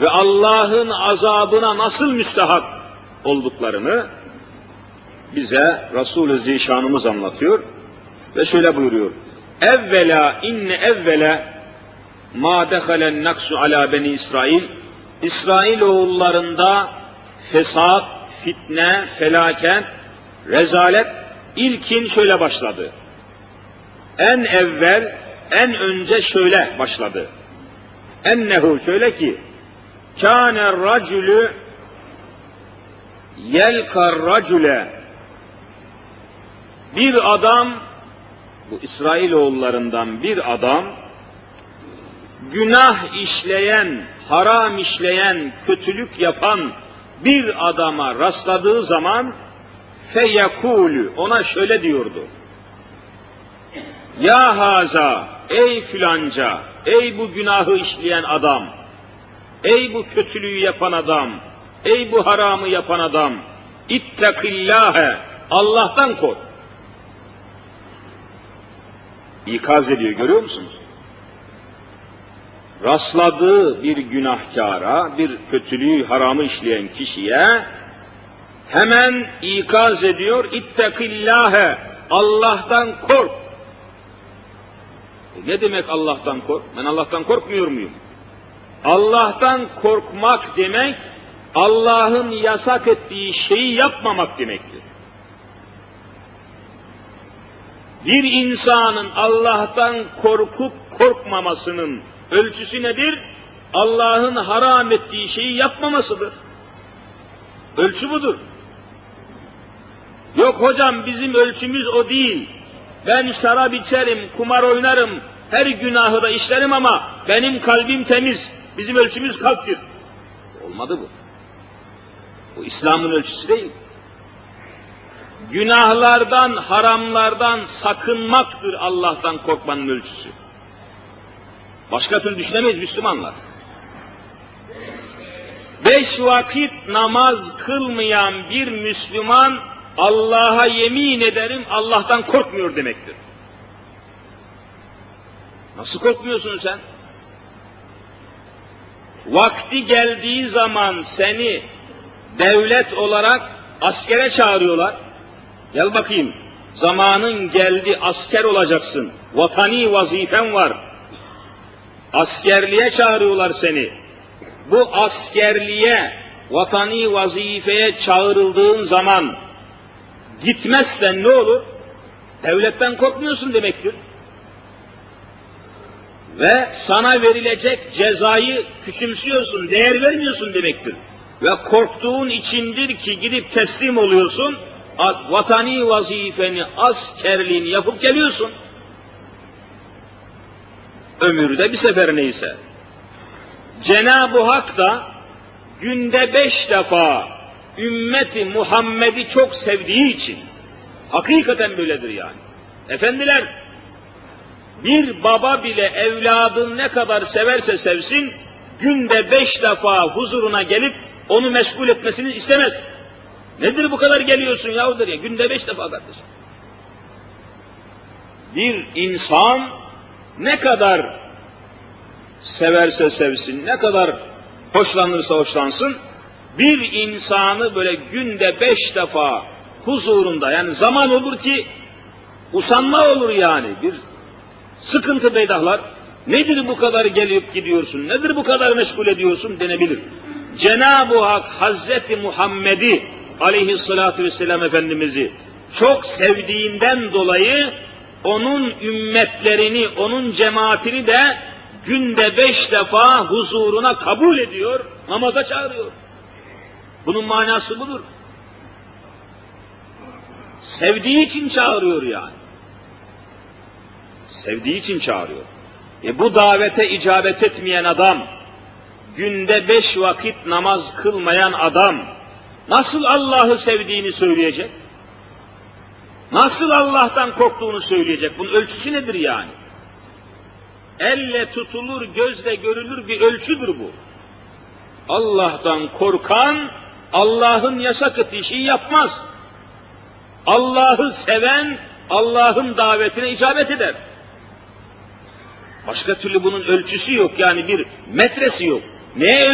ve Allah'ın azabına nasıl müstahak olduklarını bize Resul-i Zişanımız anlatıyor ve şöyle buyuruyor. Evvela inne evvela ma dehalen naksu ala beni İsrail İsrail oğullarında fesat, fitne, felaket, rezalet ilkin şöyle başladı. En evvel, en önce şöyle başladı. Ennehu şöyle ki, kâne racülü yelkar racüle bir adam bu İsrailoğullarından bir adam günah işleyen, haram işleyen, kötülük yapan bir adama rastladığı zaman feyekulü ona şöyle diyordu. Ya haza, ey filanca, ey bu günahı işleyen adam, ey bu kötülüğü yapan adam, ey bu haramı yapan adam, ittakillâhe, Allah'tan kork. İkaz ediyor, görüyor musunuz? Rastladığı bir günahkara, bir kötülüğü, haramı işleyen kişiye hemen ikaz ediyor, ittakillâhe, Allah'tan kork. E ne demek Allah'tan kork? Ben Allah'tan korkmuyor muyum? Allah'tan korkmak demek, Allah'ın yasak ettiği şeyi yapmamak demektir. Bir insanın Allah'tan korkup korkmamasının ölçüsü nedir? Allah'ın haram ettiği şeyi yapmamasıdır. Ölçü budur. Yok hocam bizim ölçümüz o değil. Ben şarap içerim, kumar oynarım, her günahı da işlerim ama benim kalbim temiz. Bizim ölçümüz kalptir. Olmadı bu. Bu İslam'ın ölçüsü değil. Günahlardan, haramlardan sakınmaktır Allah'tan korkmanın ölçüsü. Başka türlü düşünemeyiz Müslümanlar. Beş vakit namaz kılmayan bir Müslüman Allah'a yemin ederim Allah'tan korkmuyor demektir. Nasıl korkmuyorsun sen? Vakti geldiği zaman seni devlet olarak askere çağırıyorlar. Gel bakayım. Zamanın geldi asker olacaksın. Vatani vazifen var. Askerliğe çağırıyorlar seni. Bu askerliğe, vatani vazifeye çağrıldığın zaman gitmezsen ne olur? Devletten korkmuyorsun demektir. Ve sana verilecek cezayı küçümsüyorsun, değer vermiyorsun demektir. Ve korktuğun içindir ki gidip teslim oluyorsun, vatani vazifeni, askerliğini yapıp geliyorsun. Ömürde bir sefer neyse. Cenab-ı Hak da günde beş defa ümmeti Muhammed'i çok sevdiği için, hakikaten böyledir yani. Efendiler, bir baba bile evladın ne kadar severse sevsin, günde beş defa huzuruna gelip onu meşgul etmesini istemez. Nedir bu kadar geliyorsun yahudur ya, günde beş defa kardeşim. Bir insan ne kadar severse sevsin, ne kadar hoşlanırsa hoşlansın, bir insanı böyle günde beş defa huzurunda, yani zaman olur ki usanma olur yani, bir sıkıntı peydahlar. Nedir bu kadar gelip gidiyorsun, nedir bu kadar meşgul ediyorsun denebilir. Cenab-ı Hak Hazreti Muhammed'i aleyhissalatü vesselam Efendimiz'i çok sevdiğinden dolayı onun ümmetlerini, onun cemaatini de günde beş defa huzuruna kabul ediyor, namaza çağırıyor. Bunun manası budur. Sevdiği için çağırıyor yani. Sevdiği için çağırıyor. E bu davete icabet etmeyen adam, günde beş vakit namaz kılmayan adam, nasıl Allah'ı sevdiğini söyleyecek? Nasıl Allah'tan korktuğunu söyleyecek? Bunun ölçüsü nedir yani? Elle tutulur, gözle görülür bir ölçüdür bu. Allah'tan korkan, Allah'ın yasak ettiği şeyi yapmaz. Allah'ı seven, Allah'ın davetine icabet eder. Başka türlü bunun ölçüsü yok yani bir metresi yok. Neye